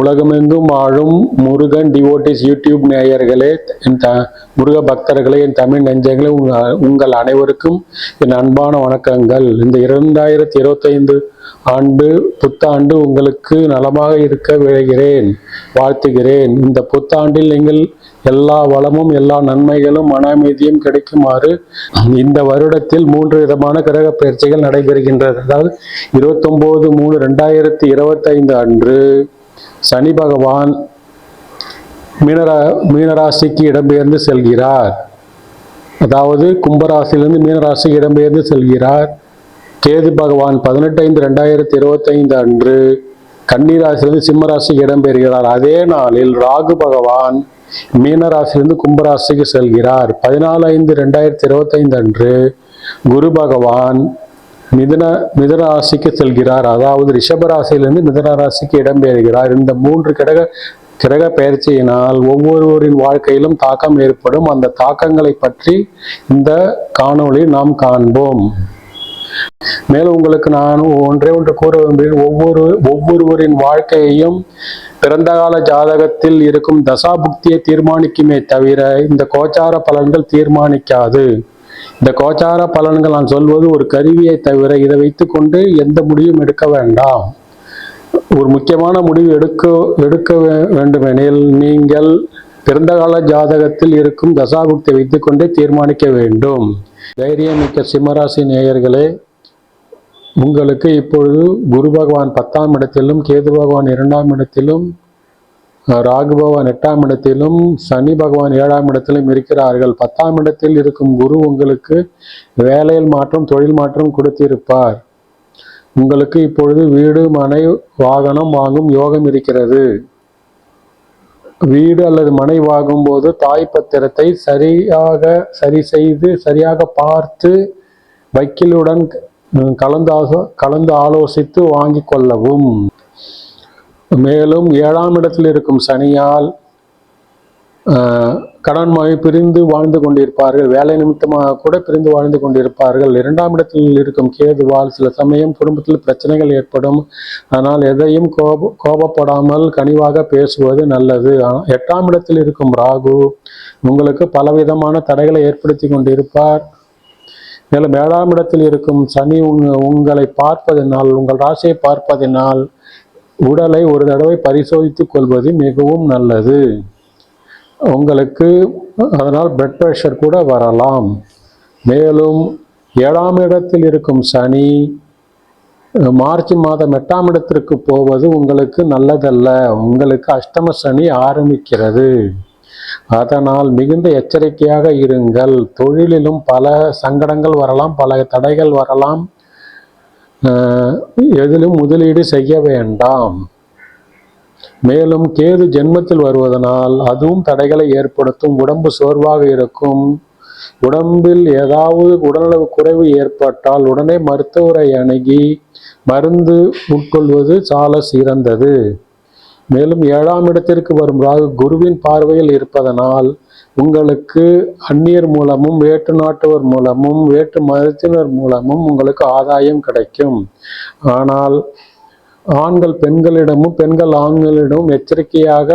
உலகமெங்கும் ஆழும் Murugan devotees YouTube நேயர்களே என் த முருக பக்தர்களே என் தமிழ் நெஞ்சங்களே உங்கள் உங்கள் அனைவருக்கும் என் அன்பான வணக்கங்கள். இந்த இரண்டாயிரத்தி இருபத்தைந்து ஆண்டு புத்தாண்டு உங்களுக்கு நலமாக இருக்க விழைகிறேன் வாழ்த்துகிறேன். இந்த புத்தாண்டில் நீங்கள் எல்லா வளமும் எல்லா நன்மைகளும் மன அமைதியும் கிடைக்குமாறு இந்த வருடத்தில் மூன்று விதமான கிரக பயிற்சிகள் நடைபெறுகின்றது. அதாவது இருபத்தொம்போது மூணு ரெண்டாயிரத்தி இருபத்தைந்து அன்று சனி பகவான் மீனரா மீனராசிக்கு இடம்பெயர்ந்து செல்கிறார். அதாவது கும்பராசிலிருந்து மீனராசிக்கு இடம்பெயர்ந்து செல்கிறார். கேது பகவான் பதினெட்டு ஐந்து ரெண்டாயிரத்தி இருபத்தைந்து அன்று கன்னிராசிலிருந்து சிம்மராசிக்கு இடம்பெறுகிறார் அதே நாளில் ராகு பகவான் மீனராசிலிருந்து கும்பராசிக்கு செல்கிறார். பதினாலு ஐந்து ரெண்டாயிரத்தி இருபத்தைந்து அன்று குரு பகவான் மிதுன மிதுன ராசிக்கு செல்கிறார். அதாவது ரிஷபராசியிலிருந்து மிதனராசிக்கு ராசிக்கு இடம்பெறுகிறார் இந்த மூன்று கிரக கிரக பயிற்சியினால் ஒவ்வொருவரின் வாழ்க்கையிலும் தாக்கம் ஏற்படும். அந்த தாக்கங்களை பற்றி இந்த காணொளி நாம் காண்போம். மேலும் உங்களுக்கு நான் ஒன்றே ஒன்று கூற விரும்புகிறேன். ஒவ்வொரு ஒவ்வொருவரின் வாழ்க்கையையும் பிறந்த கால ஜாதகத்தில் இருக்கும் தசாபுக்தியை தீர்மானிக்குமே தவிர இந்த கோச்சார பலன்கள் தீர்மானிக்காது. இந்த கோச்சார பலன்கள் நான் சொல்வது ஒரு கருவியை தவிர இதை வைத்துக்கொண்டு எந்த முடிவும் எடுக்க வேண்டாம். ஒரு முக்கியமான முடிவு எடுக்க எடுக்க வேண்டுமெனில் நீங்கள் பிறந்தகால ஜாதகத்தில் இருக்கும் தசாபுக்தியை வைத்துக்கொண்டே தீர்மானிக்க வேண்டும். தைரியமிக்க சிம்மராசி நேயர்களே உங்களுக்கு இப்பொழுது குரு பகவான் பத்தாம் இடத்திலும் கேது பகவான் இரண்டாம் இடத்திலும் ராகு பகவான் எட்டாம் இடத்திலும் சனி பகவான் ஏழாம் இடத்திலும் இருக்கிறார்கள். பத்தாம் இடத்தில் இருக்கும் குரு உங்களுக்கு வேலையில் மாற்றம் தொழில் மாற்றம் கொடுத்திருப்பார். உங்களுக்கு இப்பொழுது வீடு மனை வாகனம் வாங்கும் யோகம் இருக்கிறது. வீடு அல்லது மனை வாங்கும்போது தாய் பத்திரத்தை சரியாக சரி செய்து சரியாக பார்த்து வக்கீலுடன் கலந்து கலந்து ஆலோசித்து வாங்கிக் கொள்ளவும். மேலும் ஏழாம் இடத்தில் இருக்கும் சனியால் ஆஹ், பிரிந்து வாழ்ந்து கொண்டிருப்பார்கள். வேலை நிமித்தமாக கூட பிரிந்து வாழ்ந்து கொண்டிருப்பார்கள். இரண்டாம் இடத்தில் இருக்கும் கேதுவால் சில சமயம் குடும்பத்தில் பிரச்சனைகள் ஏற்படும். ஆனால் எதையும் கோப கோபப்படாமல் கனிவாக பேசுவது நல்லது. எட்டாம் இடத்தில் இருக்கும் ராகு உங்களுக்கு பலவிதமான தடைகளை ஏற்படுத்தி கொண்டிருப்பார். மேலும் ஏழாம் இடத்தில் இருக்கும் சனி உங்களை பார்ப்பதனால் உங்கள் ராசியை பார்ப்பதனால் உடலை ஒரு தடவை பரிசோதித்துக் கொள்வது மிகவும் நல்லது. உங்களுக்கு அதனால் பிளட் ப்ரெஷர் கூட வரலாம். மேலும் ஏழாம் இடத்தில் இருக்கும் சனி மார்ச் மாதம் எட்டாம் இடத்திற்கு போவது உங்களுக்கு நல்லதல்ல. உங்களுக்கு அஷ்டம சனி ஆரம்பிக்கிறது. அதனால் மிகுந்த எச்சரிக்கையாக இருங்கள். தொழிலிலும் பல சங்கடங்கள் வரலாம் பல தடைகள் வரலாம். எதிலும் முதலீடு செய்ய வேண்டாம். மேலும் கேது ஜென்மத்தில் வருவதனால் அதுவும் தடைகளை ஏற்படுத்தும். உடம்பு சோர்வாக இருக்கும். உடம்பில் ஏதாவது உடல்நல குறைவு ஏற்பட்டால் உடனே மருத்துவரை அணுகி மருந்து உட்கொள்வது சால சிறந்தது. மேலும் ஏழாம் இடத்திற்கு வரும் ராகு குருவின் பார்வையில் இருப்பதனால் உங்களுக்கு அந்நியர் மூலமும் வேற்று நாட்டவர் மூலமும் வேற்று மதத்தினர் மூலமும் உங்களுக்கு ஆதாயம் கிடைக்கும். ஆனால் ஆண்கள் பெண்களிடமும் பெண்கள் ஆண்களிடமும் எச்சரிக்கையாக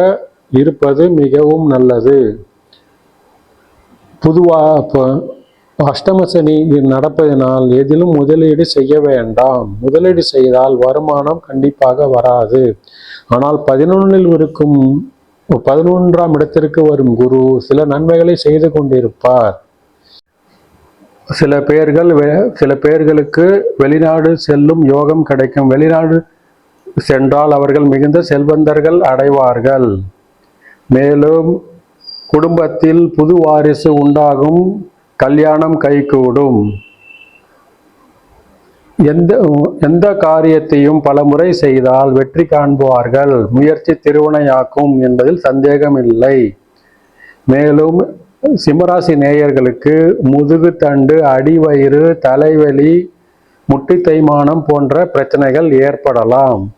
இருப்பது மிகவும் நல்லது. பொதுவாக அஷ்டம சனி நடப்பதினால் எதிலும் முதலீடு செய்ய வேண்டாம். முதலீடு செய்தால் வருமானம் கண்டிப்பாக வராது. ஆனால் பதினொன்றில் இருக்கும் பதினொன்றாம் இடத்திற்கு வரும் குரு சில நன்மைகளை செய்து கொண்டிருப்பார். சில பேர்கள் சில பேர்களுக்கு வெளிநாடு செல்லும் யோகம் கிடைக்கும். வெளிநாடு சென்றால் அவர்கள் மிகுந்த செல்வந்தர்கள் அடைவார்கள். மேலும் குடும்பத்தில் புது வாரிசு உண்டாகும். கல்யாணம் கைகூடும். எந்த எந்த காரியத்தையும் பல முறை செய்தால் வெற்றி காண்பார்கள் முயற்சி திருவினையாக்கும் என்பதில் சந்தேகமில்லை. மேலும் சிம்மராசி நேயர்களுக்கு முதுகு தண்டு அடிவயிறு தலைவலி முட்டி தேய்மானம் போன்ற பிரச்சனைகள் ஏற்படலாம்.